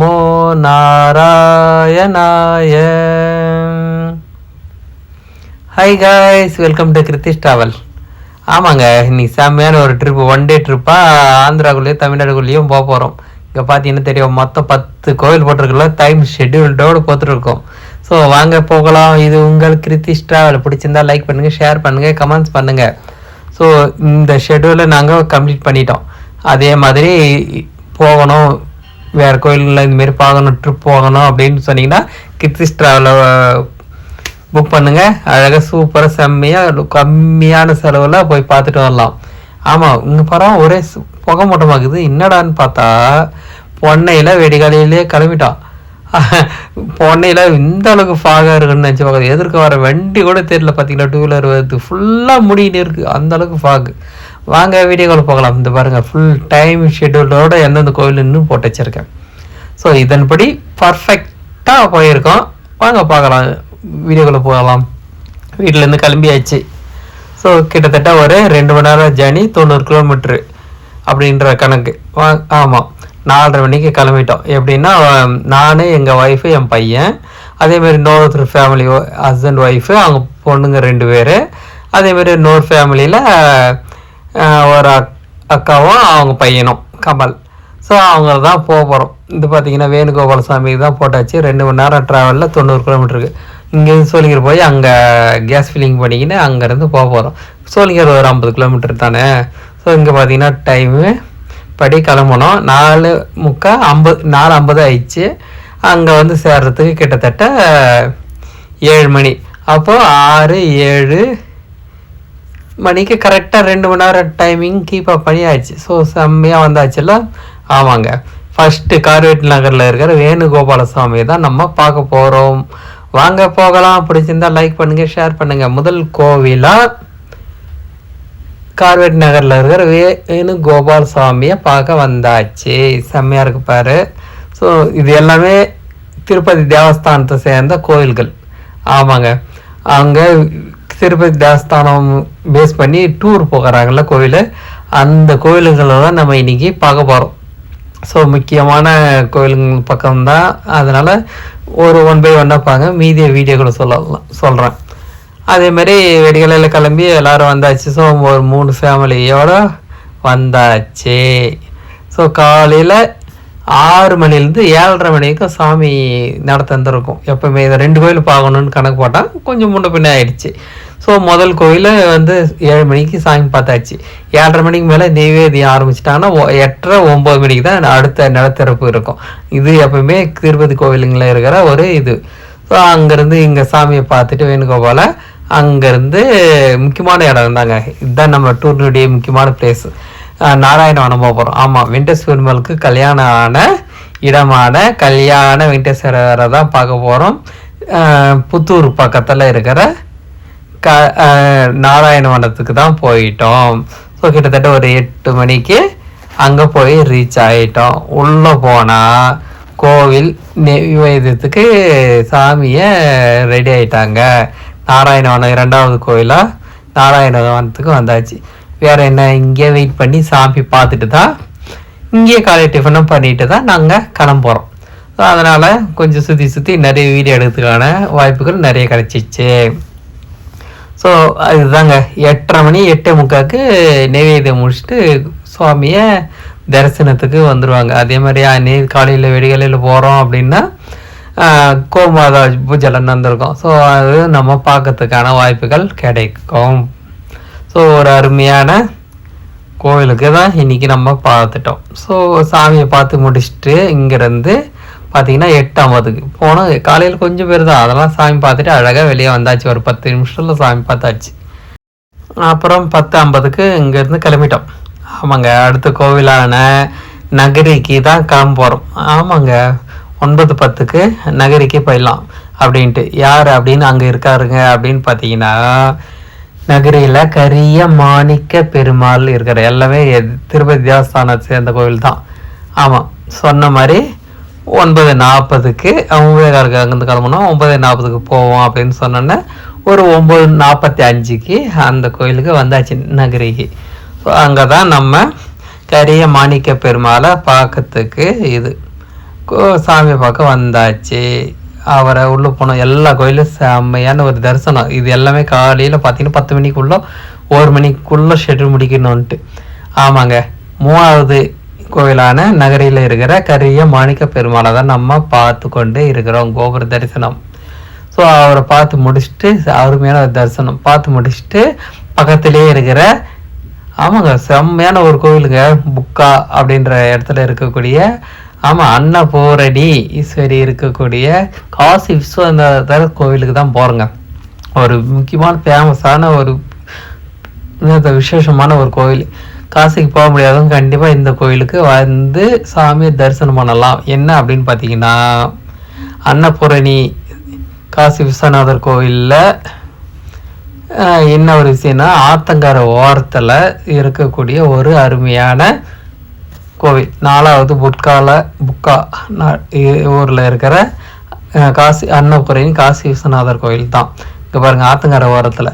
நமோ நாராயணாய hi guys welcome to Kritish travel ஆமாங்க இன்னைக்கு செம்மையான ஒரு ட்ரிப் ஒன் டே ட்ரிப்பாக ஆந்திராக்குள்ளேயும் தமிழ்நாடுக்குள்ளேயும் போக போகிறோம் இங்கே பார்த்தீங்கன்னா தெரியும் மொத்தம் பத்து கோவில் போட்டிருக்கல டைம் ஷெட்யூல்டோடு போட்டுருக்கோம் ஸோ வாங்க போகலாம். இது உங்கள் கிருத்திஷ் ட்ராவல் பிடிச்சிருந்தா லைக் பண்ணுங்கள் ஷேர் பண்ணுங்கள் கமெண்ட்ஸ் பண்ணுங்கள் ஸோ இந்த ஷெட்யூலை நாங்கள் கம்ப்ளீட் பண்ணிட்டோம். அதே மாதிரி போகணும். வேறு கோயிலில் இதுமாரி பார்க்கணும் ட்ரிப் போகணும் அப்படின்னு சொன்னீங்கன்னா கிட்ஸிஸ் ட்ராவலில் புக் பண்ணுங்கள் அழகாக சூப்பராக செம்மையாக கம்மியான செலவில் போய் பார்த்துட்டு வரலாம். ஆமாம் இங்கே படம் ஒரே புகை மூட்டமாக்குது. என்னடான்னு பார்த்தா பொன்னையில் வெடிகாலையிலே கிளம்பிட்டான். பொன்னையில் இந்த அளவுக்கு ஃபாகாக இருக்குன்னு நினச்சி பார்க்குறது எதிர்க்க வர வண்டி கூட தெரியல பார்த்தீங்களா டூ வீலர் வருது ஃபுல்லாக முடின்னு இருக்குது அந்த அளவுக்கு ஃபாகு வாங்க வீடியோவில் போகலாம். இந்த பாருங்கள் ஃபுல் டைம் ஷெட்யூலோட எந்தெந்த கோவில் இன்னும் போட்டு வச்சுருக்கேன். ஸோ இதன்படி பர்ஃபெக்டாக போயிருக்கோம். வாங்க பார்க்கலாம். வீடியோக்குள்ளே போகலாம். வீட்டிலேருந்து கிளம்பியாச்சு. ஸோ கிட்டத்தட்ட ஒரு ரெண்டு மணி நேரம் ஜேர்னி தொண்ணூறு கிலோமீட்ரு அப்படின்ற கணக்கு. வா ஆமாம் நாலரை மணிக்கு கிளம்பிட்டோம். எப்படின்னா நான் எங்கள் ஒய்ஃபு என் பையன் அதேமாரி இன்னொருத்தர் ஃபேமிலி ஹஸ்பண்ட் ஒய்ஃபு அவங்க பொண்ணுங்க ரெண்டு பேர். அதேமாரி இன்னொரு ஃபேமிலியில் ஒரு அக்- அக்காவும் அவங்க பையனும் கமல். ஸோ அவங்க தான் போக போகிறோம் இது பார்த்தீங்கன்னா வேணுகோபால சாமிக்கு தான் போட்டாச்சு. ரெண்டு மணி நேரம் ட்ராவலில் தொண்ணூறு கிலோமீட்டருக்கு இங்கேருந்து சோழிங்கர் போய் அங்கே கேஸ் ஃபில்லிங் பண்ணிக்கின்னு அங்கேருந்து போக போகிறோம் சோழிங்கர் ஒரு ஐம்பது கிலோமீட்டர் தானே? ஸோ இங்கே பார்த்தீங்கன்னா டைமு படி கிளம்பணும். நாலு முக்கால் ஐம்பது நாலு ஐம்பது ஆயிடுச்சு. அங்கே வந்து சேர்றதுக்கு கிட்டத்தட்ட ஏழு மணி. அப்போது ஆறு ஏழு மணிக்கு கரெக்டாக ரெண்டு மணி நேரம் டைமிங் கீப் அப் பண்ணி ஆச்சு ஸோ செம்மையாக வந்தாச்சுல்ல? ஆமாங்க. ஃபஸ்ட்டு கார்வேட் நகரில் இருக்கிற வேணுகோபால தான் நம்ம பார்க்க போகிறோம் வாங்க போகலாம். பிடிச்சிருந்தா லைக் பண்ணுங்கள் ஷேர் பண்ணுங்கள் முதல் கோவிலாக கார்வேட் நகரில் இருக்கிற வே வேணுகோபால் சுவாமியை பார்க்க வந்தாச்சு. செம்மையாக இருக்கு பாரு. ஸோ இது எல்லாமே திருப்பதி தேவஸ்தானத்தை சேர்ந்த கோயில்கள் ஆமாங்க. அங்கே திருப்பதி தேவஸ்தானம் பேஸ் பண்ணி டூர் போகிறாங்கல்ல கோவில் அந்த கோவில்களை தான் நம்ம இன்னைக்கு பார்க்க போகிறோம் ஸோ முக்கியமான கோயிலுங்க பக்கம்தான். அதனால் ஒரு ஒன் பை ஒன்னாக பாங்க மீதிய வீடியோக்களை சொல்லலாம் சொல்கிறேன் அதேமாரி வெடிகலையில் கிளம்பி எல்லோரும் வந்தாச்சு. ஸோ ஒரு மூணு ஃபேமிலியோட வந்தாச்சு. ஸோ காலையில் ஆறு மணிலேருந்து ஏழரை மணி வரைக்கும் சாமி நடத்திருந்துருக்கும் எப்போவுமே இதை ரெண்டு கோயில் பார்க்கணுன்னு கணக்கு போட்டால் கொஞ்சம் முன்ன பின்ன ஆயிடுச்சு. ஸோ முதல் கோயில் வந்து ஏழு மணிக்கு சாமி பார்த்தாச்சு. ஏழரை மணிக்கு மேலே நெய்வேதியம் ஆரம்பிச்சிட்டாங்கன்னா எட்டரை ஒம்பது மணிக்கு தான் அடுத்த நிலத்திறப்பு இருக்கும். இது எப்பவுமே திருப்பதி கோவிலுங்களில் இருக்கிற ஒரு இது. ஸோ அங்கேருந்து இங்கே சாமியை பார்த்துட்டு வேணுகோபால அங்கேருந்து முக்கியமான இடம் இருந்தாங்க. இதுதான் நம்ம டூர்னுடைய முக்கியமான பிளேஸ் நாராயணவனம் போகிறோம் ஆமாம் வெங்கடேஷ் பெருமாளுக்கு கல்யாணம் ஆன இடமான கல்யாண வெங்கடேஸ்வரரை தான் பார்க்க போகிறோம் புத்தூர் பக்கத்தில் இருக்கிற க நாராயணவனத்துக்கு தான் போயிட்டோம். ஸோ கிட்டத்தட்ட ஒரு எட்டு மணிக்கு அங்கே போய் ரீச் ஆகிட்டோம் உள்ளே போனால் கோவில் நெய்வேதத்துக்கு சாமியை ரெடி ஆயிட்டாங்க. நாராயணவனம் இரண்டாவது கோயிலாக நாராயணவனத்துக்கு வந்தாச்சு. வேற என்ன இங்கே வெயிட் பண்ணி சாமி பார்த்துட்டு தான் இங்கேயே காலை டிஃபனும் பண்ணிட்டு தான் நாங்கள் கிளம்புறோம். ஸோ அதனால் கொஞ்சம் சுற்றி சுற்றி நிறைய வீடியோ எடுக்கிறதுக்கான வாய்ப்புகள் நிறைய கிடச்சிச்சு. ஸோ அதுதாங்க. எட்டரை மணி எட்டே முக்காக்கு நெய்வேதியம் முடிச்சுட்டு சுவாமியை தரிசனத்துக்கு வந்துடுவாங்க அதே மாதிரி அன்னி காலையில் வெடிகாலையில் போகிறோம் அப்படின்னா கோமாதா பூஜைலாம் நடந்திருக்கும் ஸோ அது நம்ம பார்க்கறதுக்கான வாய்ப்புகள் கிடைக்கும். ஸோ ஒரு அருமையான கோவிலுக்கு தான் இன்னைக்கு நம்ம பார்த்துட்டோம். ஸோ சாமியை பார்த்து முடிச்சுட்டு இங்கேருந்து பார்த்தீங்கன்னா எட்டாம்பதுக்கு போனோம் காலையில் கொஞ்சம் பேர் தான் அதெல்லாம் சாமி பார்த்துட்டு அழகாக வெளியே வந்தாச்சு. ஒரு பத்து நிமிஷத்தில் சாமி பார்த்தாச்சு. அப்புறம் பத்து ஐம்பதுக்கு இங்கேருந்து கிளம்பிட்டோம். ஆமாங்க அடுத்த கோவிலான நகரிக்கு தான் கிளம்ப போகிறோம் ஆமாங்க ஒன்பது பத்துக்கு நகரிக்கு போயிடலாம் அப்படின்ட்டு. யார் அப்படின்னு அங்கே இருக்காருங்க அப்படின்னு பார்த்தீங்கன்னா நகரியில் கரிய மாணிக்க பெருமாள் இருக்கிற எல்லாமே திருப்பதி தேவஸ்தானத்தை சேர்ந்த கோவில் தான். ஆமாம் சொன்ன மாதிரி ஒன்பது நாற்பதுக்கு அவங்க அங்கேருந்து கிளம்பணும் ஒன்பது நாற்பதுக்கு போவோம் அப்படின்னு சொன்னோன்னே ஒரு ஒம்பது நாற்பத்தி அஞ்சுக்கு அந்த கோயிலுக்கு வந்தாச்சு நகரிக்கு அங்கே தான் நம்ம கரிய மாணிக்க பெருமாளை பார்க்கறதுக்கு இது. கோ- சாமியை பார்க்க வந்தாச்சு. அவரை உள்ளே போனோம். எல்லா கோயிலும் செம்மையான ஒரு தரிசனம். இது எல்லாமே காலையில் பார்த்தீங்கன்னா பத்து மணிக்குள்ளே ஒரு மணிக்குள்ளே ஷெட்யூல் முடிக்கணும்ன்ட்டு. ஆமாங்க. மூணாவது கோயிலான நகரில் இருக்கிற கரிய மாணிக்க பெருமாளை தான் நம்ம பார்த்து கொண்டு இருக்கிறோம் கோபுர தரிசனம். ஸோ அவரை பார்த்து முடிச்சுட்டு அருமையான ஒரு தரிசனம் பார்த்து முடிச்சுட்டு பக்கத்திலே இருக்கிற ஆமாங்க செம்மையான ஒரு கோவிலுங்க புக்கா அப்படின்ற இடத்துல இருக்கக்கூடிய ஆமாம் அன்னபூரணி ஈஸ்வரி இருக்கக்கூடிய காசி விஸ்வநாதர் கோவிலுக்கு தான் போகிறோங்க ஒரு முக்கியமான ஃபேமஸான ஒரு விசேஷமான ஒரு கோவில். காசிக்கு போக முடியாதவங்க கண்டிப்பாக இந்த கோயிலுக்கு வந்து சாமியை தரிசனம் பண்ணலாம். என்ன அப்படின்னு பார்த்தீங்கன்னா அன்னபூரணி காசி விஸ்வநாதர் கோவிலில் என்ன ஒரு விஷயம்னா ஆத்தங்கர ஓரத்தில் இருக்கக்கூடிய ஒரு அருமையான கோவில். நாலாவது புட்கால புக்கா ஊரில் இருக்கிற காசி அன்னபுரணி காசி விஸ்வநாதர் கோயில் தான். இங்கே பாருங்கள் ஆத்தங்கர ஓரத்தில்.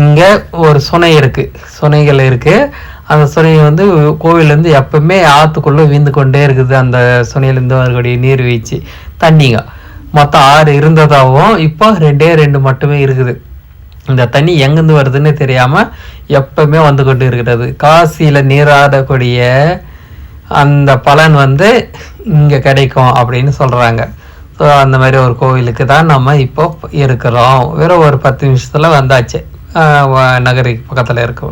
இங்கே ஒரு சுனை இருக்குது சுனைகள் இருக்குது அந்த சுனை வந்து கோவிலேருந்து எப்பவுமே ஆற்றுக்குள்ளே வீந்து கொண்டே இருக்குது அந்த சுனையிலேருந்து வரக்கூடிய நீர்வீழ்ச்சி தண்ணிங்க. மொத்தம் ஆறு இருந்ததாகவும் இப்போ ரெண்டே ரெண்டு மட்டுமே இருக்குது. இந்த தண்ணி எங்கேருந்து வருதுன்னு தெரியாமல் எப்பவுமே வந்து கொண்டு இருக்கிறது. காசியில் நீராடக்கூடிய அந்த பலன் வந்து இங்கே கிடைக்கும் அப்படின்னு சொல்கிறாங்க ஸோ அந்த மாதிரி ஒரு கோவிலுக்கு தான் நம்ம இப்போ இருக்கிறோம். வெறும் ஒரு பத்து நிமிஷத்தில் வந்தாச்சு. நகரிக்கு நகருக்கு பக்கத்தில் இருக்க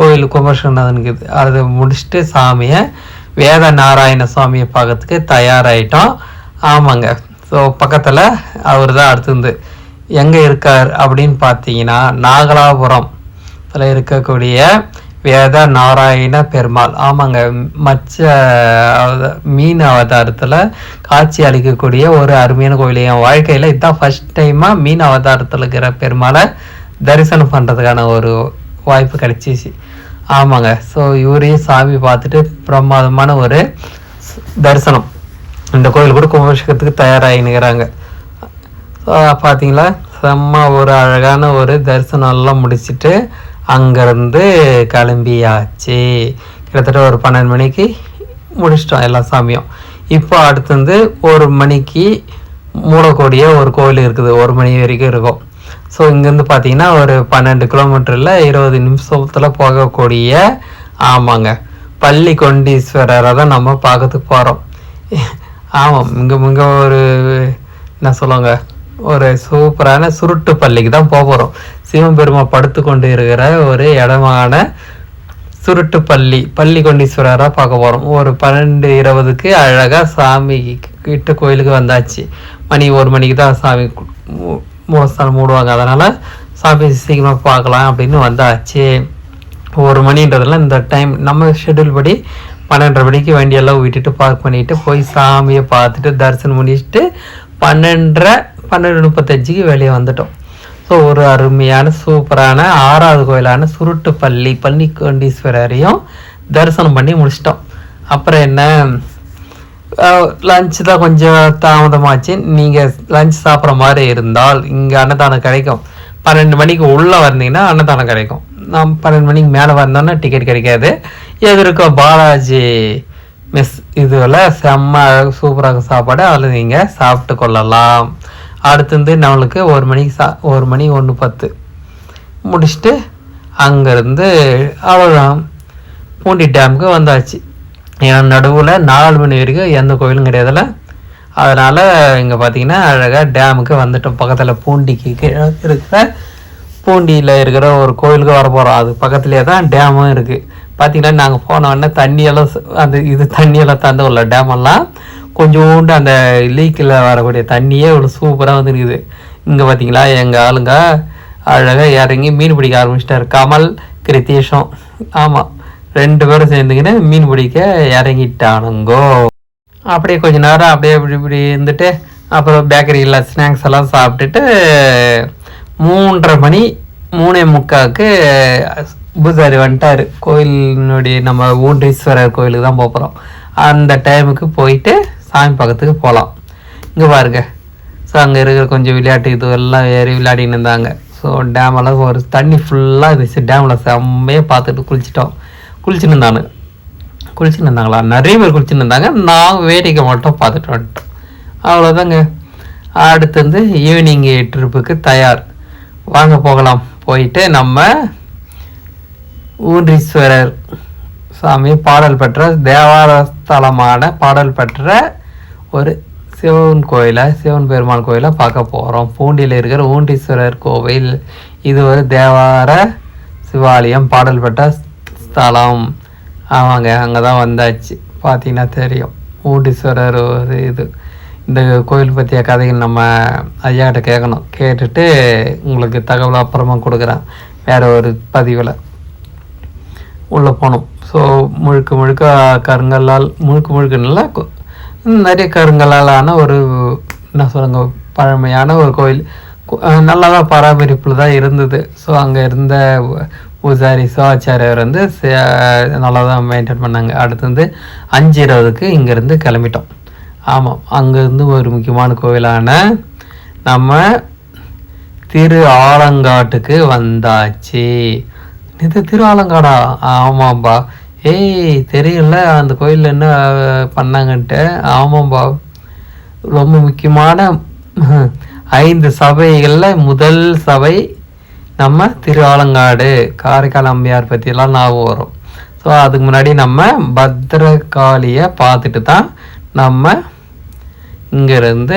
கோயில் குமரநாதனுக்கு அதை முடிச்சுட்டு சாமியை வேத நாராயண சுவாமியை பார்க்கறதுக்கு தயாராகிட்டோம் ஆமாங்க. ஸோ பக்கத்தில் அவர் தான் அடுத்தது எங்கே இருக்கார்? அப்படின்னு பார்த்தீங்கன்னா நாகலாபுரம் இருக்கக்கூடிய வேத நாராயண பெருமாள். ஆமாங்க. மச்ச மீன் அவதாரத்தில் காட்சி அளிக்கக்கூடிய ஒரு அருமையான கோவில் என் வாழ்க்கையில் இதுதான் ஃபர்ஸ்ட் டைமாக மீன் அவதாரத்தில் இருக்கிற பெருமாளை தரிசனம் பண்ணுறதுக்கான ஒரு வாய்ப்பு கிடைச்சிச்சு. ஆமாங்க. ஸோ இவரையும் சாமி பார்த்துட்டு பிரமாதமான ஒரு தரிசனம். இந்த கோயில் கூட கும்பாபிஷேகத்துக்கு தயாராகினுக்கிறாங்க. ஸோ பார்த்தீங்களா? செம்ம ஒரு அழகான ஒரு தரிசனம் எல்லாம் முடிச்சிட்டு அங்கேருந்து கிளம்பியாச்சு. கிட்டத்தட்ட ஒரு பன்னெண்டு மணிக்கு முடிச்சிட்டோம் எல்லா சாமியும். இப்போ அடுத்தது ஒரு மணிக்கு மூடக்கூடிய ஒரு கோயில் இருக்குது. ஒரு மணி வரைக்கும் இருக்கும். ஸோ இங்கேருந்து பார்த்தீங்கன்னா ஒரு பன்னெண்டு கிலோமீட்டரில் இருபது நிமிஷத்தில் போகக்கூடிய ஆமாங்க பள்ளி கொண்டீஸ்வரரை தான் நம்ம பார்க்கறதுக்கு போகிறோம் ஆமாம் இங்கே இங்கே ஒரு என்ன சொல்லுவாங்க ஒரு சூப்பரான சுருட்டு பள்ளிக்கு தான் போக போகிறோம் சிவபெருமா படுத்து கொண்டு இருக்கிற ஒரு இடமான சுருட்டு பள்ளி பள்ளி கொண்டீஸ்வரராக பார்க்க போகிறோம் ஒரு பன்னெண்டு இருபதுக்கு அழகாக சாமி கிட்ட கோயிலுக்கு வந்தாச்சு. மணி ஒரு மணிக்கு தான் சாமி கு- மூடுவாங்க. அதனால் சாமி சீக்கிரமாக பார்க்கலாம் அப்படின்னு வந்தாச்சு. ஒரு மணின்றதுல இந்த டைம் நம்ம ஷெட்யூல் படி பன்னெண்டரை மணிக்கு வண்டியெல்லாம் விட்டுட்டு பார்க் பண்ணிட்டு போய் சாமியை பார்த்துட்டு தரிசனம் முடிச்சுட்டு பன்னெண்டரை பன்னெண்டு முப்பத்தஞ்சுக்கு வெளியே வந்துட்டோம். ஸோ ஒரு அருமையான சூப்பரான ஆறாவது கோயிலான சுருட்டுப்பள்ளி பள்ளிக்கொண்டீஸ்வரரையும் தரிசனம் பண்ணி முடிச்சிட்டோம். அப்புறம் என்ன? லஞ்ச் தான் கொஞ்சம் தாமதமாச்சு. நீங்கள் லஞ்ச் சாப்பிட்ற மாதிரி இருந்தால் இங்கே அன்னதானம் கிடைக்கும். பன்னெண்டு மணிக்கு உள்ளே வந்தீங்கன்னா அன்னதானம் கிடைக்கும். நான் பன்னெண்டு மணிக்கு மேலே வந்தோன்னா டிக்கெட் கிடைக்காது. எதிர்க்க பாலாஜி மெஸ் இதுவில் செம்ம சூப்பராக சாப்பாடு. அதில் நீங்கள் சாப்பிட்டு கொள்ளலாம். அடுத்தது நம்மளுக்கு ஒரு மணிக்கு சா ஒரு மணி ஒன்று பத்து. முடிச்சுட்டு அங்கேருந்து அவ்வளோதான் பூண்டி டேமுக்கு வந்தாச்சு. ஏன்னா நடுவில் நாலு மணி வரைக்கும் எந்த கோயிலும் கிடையாதுல்ல. அதனால் இங்கே பார்த்தீங்கன்னா அழகாக டேமுக்கு வந்துட்டோம். பக்கத்தில் பூண்டிக்கு கீழே இருக்கிற பூண்டியில் இருக்கிற ஒரு கோயிலுக்கு வர போகிறோம் அது பக்கத்துலேயே தான் டேமும் இருக்குது பார்த்தீங்கன்னா நாங்கள் போன உடனே தண்ணியெல்லாம் அந்த இது தண்ணியெல்லாம் தந்து உள்ள டேமெல்லாம். கொஞ்சோண்டு அந்த லீக்கில் வரக்கூடிய தண்ணியே இவ்வளோ சூப்பராக வந்துருக்குது. இங்கே பார்த்தீங்களா எங்கள் ஆளுங்க அழகாக இறங்கி மீன் பிடிக்க ஆரம்பிச்சிட்டாரு. கமல் கிருத்தீஷம். ஆமாம் ரெண்டு பேரும் சேர்ந்துக்கின்னு மீன் பிடிக்க இறங்கிட்டானுங்கோ. அப்படியே கொஞ்ச நேரம் அப்படியே இப்படி இப்படி இருந்துட்டு அப்புறம் பேக்கரியில் ஸ்நாக்ஸ் எல்லாம் சாப்பிட்டுட்டு மூன்றரை மணி மூணே முக்காவுக்கு பூசாரி வந்துட்டார். கோயிலினுடைய நம்ம ஊண்டீஸ்வரர் கோயிலுக்கு தான் போகிறோம் அந்த டைமுக்கு போயிட்டு சாமி பக்கத்துக்கு போகலாம் இங்கே பாருங்க. ஸோ அங்கே இருக்கிற கொஞ்சம் விளையாட்டு இது எல்லாம் ஏறி விளையாடின்னு இருந்தாங்க. ஸோ டேமெல்லாம் ஒரு தண்ணி ஃபுல்லாக இருந்துச்சு. டேமில் செம்மையாக பார்த்துட்டு குளிச்சிட்டோம். குளிச்சுன்னு இருந்தானு குளிச்சுன்னு இருந்தாங்களா நிறைய பேர் குளிச்சுன்னு இருந்தாங்க நான் வேடிக்கை மட்டும் பார்த்துட்டு வந்துட்டோம் அவ்வளோதாங்க அடுத்து வந்து ஈவினிங் ட்ரிப்புக்கு தயார். வாங்க போகலாம். போயிட்டு நம்ம ஊன்றீஸ்வரர் சாமி பாடல் பெற்ற தேவார ஸ்தலமான பாடல் பெற்ற ஒரு சிவன் கோயிலை சிவன் பெருமாள் கோயிலை பார்க்க போகிறோம் பூண்டியில் இருக்கிற ஊண்டீஸ்வரர் கோவில். இது ஒரு தேவார சிவாலயம். பாடல் பெற்ற ஸ்தலம். ஆமாங்க அங்கே தான் வந்தாச்சு. பார்த்தீங்கன்னா தெரியும். ஊட்டீஸ்வரர் ஒரு இது. இந்த கோயில் பற்றிய கதைகள் நம்ம ஐயாட்ட கேட்கணும் கேட்டுட்டு உங்களுக்கு தகவல் அப்புறமா கொடுக்குறேன். வேற ஒரு பதிவில். உள்ளே போனோம் ஸோ முழுக்க முழுக்க கருங்கல்லால் முழுக்க முழுக்க நல்லா நிறைய கருங்கல்லாலான ஒரு என்ன சொல்லுங்க பழமையான ஒரு கோயில். நல்லா தான் பராமரிப்பில் தான் இருந்தது. ஸோ அங்கே இருந்த பூசாரி சிவாச்சாரியர் வந்து நல்லா தான் மெயின்டைன் பண்ணாங்க. அடுத்து வந்து அஞ்சு இருபதுக்கு இங்கேருந்து கிளம்பிட்டோம். ஆமாம் அங்கேருந்து ஒரு முக்கியமான கோவிலான நம்ம திரு ஆலங்காட்டுக்கு வந்தாச்சு. இது திரு ஆலங்காடா? ஆமாம்பா. ஏய் தெரியல அந்த கோயிலில் என்ன பண்ணாங்கன்ட்டு. ஆமாம்பா. ரொம்ப முக்கியமான ஐந்து சபைகளில் முதல் சபை நம்ம திரு ஆலங்காடு காரைக்கால் அம்மையார் பற்றியெல்லாம் ஞாபகம் வரும். ஸோ அதுக்கு முன்னாடி நம்ம பத்ரகாளியை பார்த்துட்டு தான் நம்ம இங்கேருந்து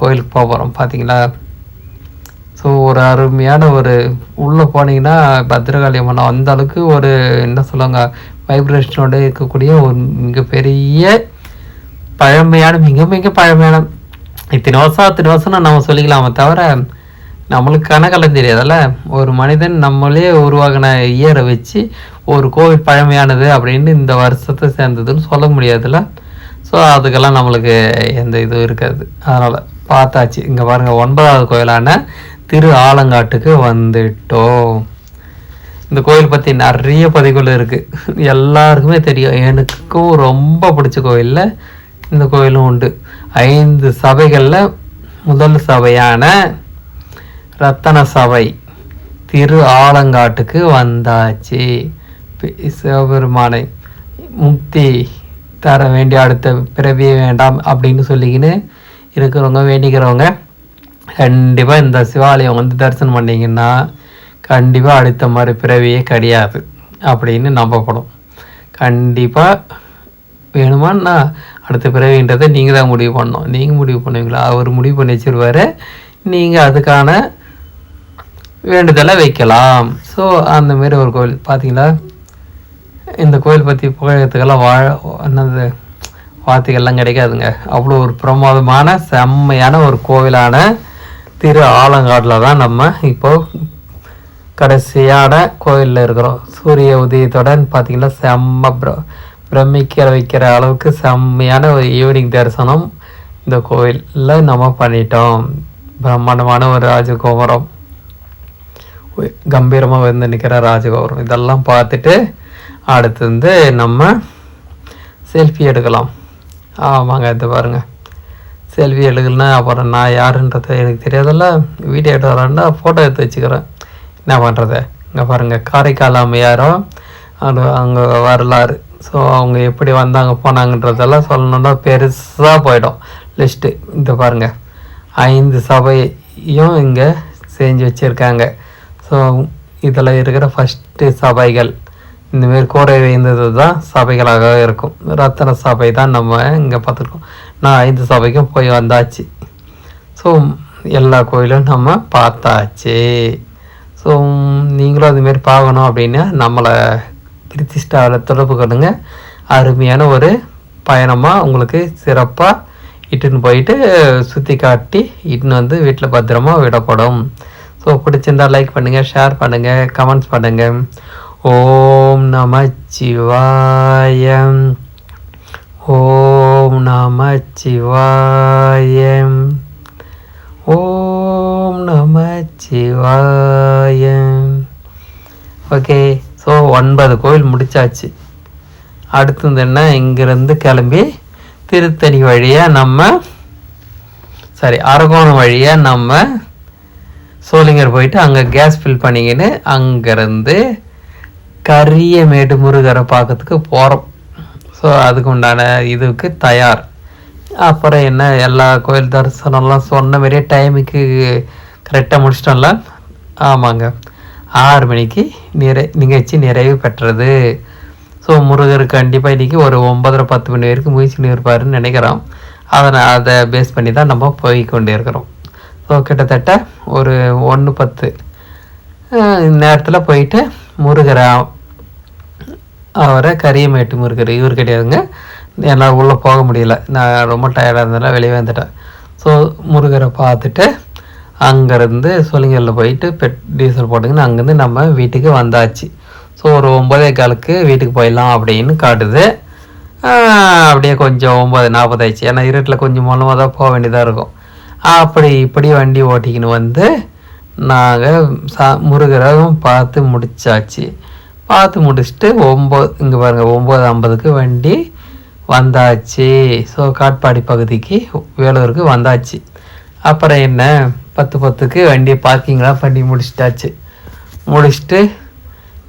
கோயிலுக்கு போக போகிறோம் பார்த்தீங்களா ஸோ ஒரு அருமையான ஒரு உள்ளே போனீங்கன்னா பத்ரகாளி அம்மன் அந்த அளவுக்கு ஒரு என்ன சொல்லுவாங்க வைப்ரேஷனோடு இருக்கக்கூடிய ஒரு மிகப்பெரிய பழமையான மிக மிக பழமையான. இத்தனை வருஷம் அத்தனை வருஷம்னு நம்ம சொல்லிக்கலாமே தவிர நம்மளுக்கு கணக்கெல்லாம் தெரியாதுல்ல? ஒரு மனிதன் நம்மளே உருவாகின இயரை வச்சு ஒரு கோவில் பழமையானது அப்படின்னு இந்த வருஷத்தை சேர்ந்ததுன்னு சொல்ல முடியாதுல்ல? ஸோ அதுக்கெல்லாம் நம்மளுக்கு எந்த இதுவும் இருக்காது. அதனால் பார்த்தாச்சு. இங்கே பாருங்கள் ஒன்பதாவது கோயிலான திரு ஆலங்காட்டுக்கு வந்துட்டோம். இந்த கோயில் பற்றி நிறைய பதிவுகள் இருக்குது எல்லாருக்குமே தெரியும். எனக்கும் ரொம்ப பிடிச்ச கோயிலில் இந்த கோயிலும் உண்டு. ஐந்து சபைகளில் முதல் சபையான ரத்தன சபை திரு ஆலங்காட்டுக்கு வந்தாச்சு. பி- சிவபெருமானை முக்தி தர வேண்டிய அடுத்த பிறவியே வேண்டாம் அப்படின்னு சொல்லிக்கின்னு இருக்கிறவங்க வேண்டிக்கிறவங்க கண்டிப்பாக இந்த சிவாலயம் வந்து தரிசனம் பண்ணிங்கன்னா கண்டிப்பாக அடுத்த மாதிரி பிறவியே கிடையாது அப்படின்னு நம்பப்படும். கண்டிப்பாக வேணுமான்னா அடுத்த பிறவின்றதை நீங்கள் தான் முடிவு பண்ணணும். நீங்கள் முடிவு பண்ணுவீங்களா? அவர் முடிவு பண்ணி வச்சிருவாரு. நீங்கள் அதுக்கான வேண்டுதலை வைக்கலாம். ஸோ அந்த மாதிரி ஒரு கோவில் பார்த்தீங்களா இந்த கோயில் பற்றி புகழத்துக்கெல்லாம் வாழ என்னது வார்த்தைகள்லாம் கிடைக்காதுங்க. அவ்வளோ ஒரு பிரமாதமான செம்மையான ஒரு கோவிலான திரு ஆலங்காட்டில் தான் நம்ம இப்போ கடைசியான கோயிலில் இருக்கிறோம். சூரிய உதயத்துடன் பார்த்திங்கன்னா செம்ம பிர பிரமிக்கிற வைக்கிற அளவுக்கு செம்மையான ஒரு ஈவினிங் தரிசனம் இந்த கோயிலில் நம்ம பண்ணிட்டோம். பிரம்மாண்டமான ஒரு ராஜகோபுரம். கம்பீரமாக வந்து நிற்கிற ராஜகோபுரம் இதெல்லாம் பார்த்துட்டு அடுத்து வந்து நம்ம செல்ஃபி எடுக்கலாம். ஆமாங்க இது பாருங்கள் செல்ஃபி எடுக்கலன்னா அப்புறம் நான் யாருன்றது எனக்கு தெரியாதல்ல. வீடியோ எடுத்து வரேன்னா ஃபோட்டோ எடுத்து வச்சுக்கிறேன். என்ன பண்ணுறது இங்கே பாருங்கள் காரைக்கால் அம்மையாரும் அது அங்கே வரலாறு. ஸோ அவங்க எப்படி வந்தாங்க போனாங்கன்றதெல்லாம் சொல்லணுன்னா பெருசாக போயிடும். லிஸ்ட்டு இந்த பாருங்கள் ஐந்து சபையும் இங்கே செஞ்சு வச்சுருக்காங்க. ஸோ இதில் இருக்கிற ஃபஸ்ட்டு சபைகள். இந்தமாரி கூரை வைந்தது தான் சபைகளாக இருக்கும். ரத்தன சபை தான் நம்ம இங்கே பார்த்துருக்கோம். நான் ஐந்து சபைக்கும் போய் வந்தாச்சு. ஸோ எல்லா கோயிலும் நம்ம பார்த்தாச்சு. ஸோ நீங்களும் அதுமாரி பார்க்கணும் அப்படின்னா நம்மளை திருச்சி தொடர்பு கொள்ளுங்க. அருமையான ஒரு பயணமாக உங்களுக்கு சிறப்பாக இட்டுன்னு போயிட்டு சுற்றி காட்டி இட்டுன்னு வந்து வீட்டில் பத்திரமா விடப்படும். ஸோ பிடிச்சிருந்தா லைக் பண்ணுங்கள் ஷேர் பண்ணுங்கள் கமெண்ட்ஸ் பண்ணுங்கள் ஓம் நம சிவாயம். ஓம் நம சிவாயம். ஓம் நம சிவாயம். ஓகே ஸோ ஒன்பது கோயில் முடிச்சாச்சு. அடுத்தது என்ன? இங்கிருந்து கிளம்பி திருத்தணி வழியாக நம்ம சாரி அரகோணம் வழியாக நம்ம சோளிங்கர் போயிட்டு அங்கே கேஸ் ஃபில் பண்ணிக்கின்னு அங்கேருந்து கரியமேடு முருகரை பார்க்கறதுக்கு போகிறோம் ஸோ அதுக்கு உண்டான இதுக்கு தயார். அப்புறம் என்ன எல்லா கோயில் தரிசனம்லாம் சொன்ன மாதிரியே டைமுக்கு கரெக்டாக முடிச்சிட்டோம்ல? ஆமாங்க. ஆறு மணிக்கு நிறை நிகழ்ச்சி நிறைவு பெற்றது. ஸோ முருகர் கண்டிப்பாக இன்றைக்கி ஒரு ஒன்பதரை பத்து மணி வரைக்கும் முயற்சி இருப்பாருன்னு நினைக்கிறோம். அதை அதை பேஸ் பண்ணி தான் நம்ம போய் கொண்டு இருக்கிறோம் ஸோ கிட்டத்தட்ட ஒரு ஒன்று பத்து. நேரத்தில் போயிட்டு முருகரை அவரை கரியமேட்டு முருகர் இவர் கிடையாதுங்க. என்னால் உள்ளே போக முடியல. நான் ரொம்ப டயர்டாக இருந்ததுனால வெளியே வந்துட்டேன். ஸோ முருகரை பார்த்துட்டு அங்கேருந்து சொலிங்கரில் போயிட்டு பெட் டீசல் போட்டுங்கன்னு அங்கேருந்து நம்ம வீட்டுக்கு வந்தாச்சு. ஸோ ஒரு ஒம்பதே காலுக்கு வீட்டுக்கு போயிடலாம் அப்படின்னு காட்டுது. அப்படியே கொஞ்சம் ஒம்பது நாற்பதாயிடுச்சு ஏன்னா இருட்டில் கொஞ்சம் மூலமாக தான் போக வேண்டியதாக இருக்கும். அப்படி இப்படி வண்டி ஓட்டிக்கின்னு வந்து நாங்கள் சா முருகரும் பார்த்து முடிச்சாச்சு. பார்த்து முடிச்சுட்டு ஒம்பது இங்கே பாருங்கள் ஒம்பது ஐம்பதுக்கு வண்டி வந்தாச்சு. ஸோ காட்பாடி பகுதிக்கு வேலூருக்கு வந்தாச்சு. அப்புறம் என்ன பத்து பத்துக்கு வண்டியை பார்க்கிங்லாம் பண்ணி முடிச்சிட்டாச்சு. முடிச்சுட்டு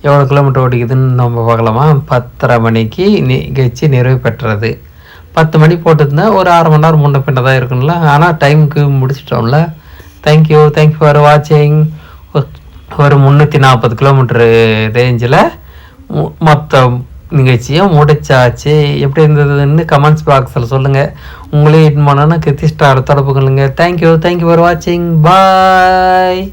எவ்வளோ கிலோமீட்டர் ஓடிக்குதுன்னு நம்ம பார்க்கலாமா? பத்தரை மணிக்கு நிகழ்ச்சி நிறைவு பெற்றது. பத்து மணி போட்டுருந்தா ஒரு அரை மணி நேரம் முன்ன பின்ன தான் இருக்கும்ல ஆனால் டைமுக்கு முடிச்சிட்டோம்ல. தேங்க்யூ தேங்க்யூ ஃபார் வாட்சிங் ஒரு முந்நூற்றி நாற்பது கிலோமீட்டரு ரேஞ்சில் மொத்த நிகழ்ச்சியும் முடிச்சாச்சு. எப்படி இருந்ததுன்னு கமெண்ட்ஸ் பாக்ஸில் சொல்லுங்கள் உங்களே இன் பண்ணோன்னா கிருத்தி ஸ்டார் தொடர்பு thank you thank you for வாட்சிங் பாய்